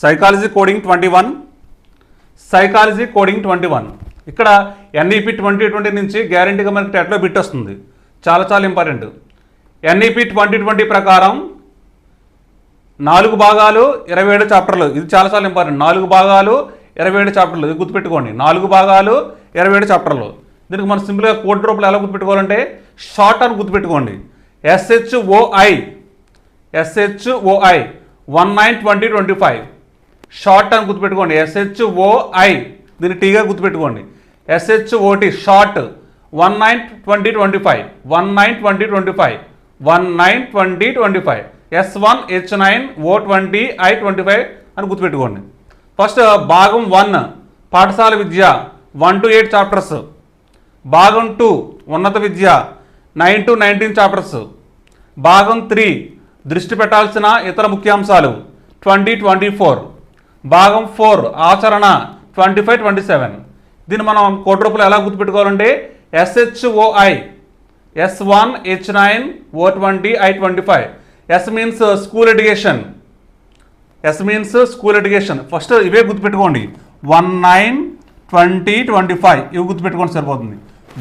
Psychology coding twenty one psychology coding twenty one ఇక్కడ NEP twenty twenty నుంచి గ్యారంటీగా మనకి టెట్లో బిట్ వస్తుంది. చాలా చాలా ఇంపార్టెంట్ ఎన్ఈపి ట్వంటీ ట్వంటీ ప్రకారం నాలుగు భాగాలు ఇరవై ఏడు చాప్టర్లు ఇది చాలా చాలా ఇంపార్టెంట్ నాలుగు భాగాలు ఇరవై ఏడు చాప్టర్లు ఇది గుర్తుపెట్టుకోండి. నాలుగు భాగాలు ఇరవై ఏడు చాప్టర్లు దీనికి మనం సింపుల్గా కోడ్ రూపంలో ఎలా గుర్తుపెట్టుకోవాలంటే షార్ట్ అని గుర్తుపెట్టుకోండి. SHOI SHOI one nine twenty twenty five short అని గుర్తుపెట్టుకోండి. ఎస్హెచ్ఓఐ దీన్ని టీగా గుర్తుపెట్టుకోండి. SHOT short. One nine twenty twenty five one nine twenty twenty five one nine twenty twenty five S one H nine O twenty I twenty five అని గుర్తుపెట్టుకోండి. First భాగం one పాఠశాల విద్య. వన్ టు ఎయిట్ చాప్టర్స్ భాగం two ఉన్నత విద్య. Nine to nineteen chapters భాగం three దృష్టి పెట్టాల్సిన ఇతర ముఖ్యాంశాలు. ట్వంటీ ట్వంటీ ఫోర్ భాగం ఫోర్ ఆచరణ ట్వంటీ ఫైవ్ ట్వంటీ సెవెన్ దీన్ని మనం కోటి రూపాయలు ఎలా గుర్తుపెట్టుకోవాలంటే SHOI S one H nine O twenty I twenty five S means school education S means school education first ఇవే గుర్తుపెట్టుకోండి. One nine twenty twenty five ఇవి గుర్తుపెట్టుకోండి సరిపోతుంది.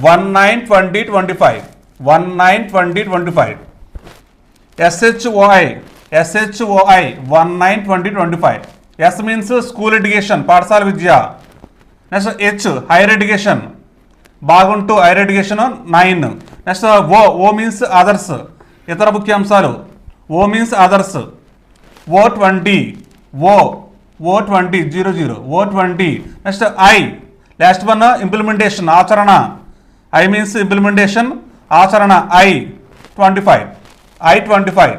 One nine twenty twenty five one nine twenty twenty five SHOI SHOI one nine twenty twenty five S means school education పాఠశాల విద్య. Next H higher education. బాగుంటూ higher education nine. Next O O means others. ఇతర ముఖ్యాంశాలు. O means others. O twenty. O O twenty zero zero. O twenty. Next I last one implementation ఆచరణ. I means implementation ఆచరణ I twenty five I twenty five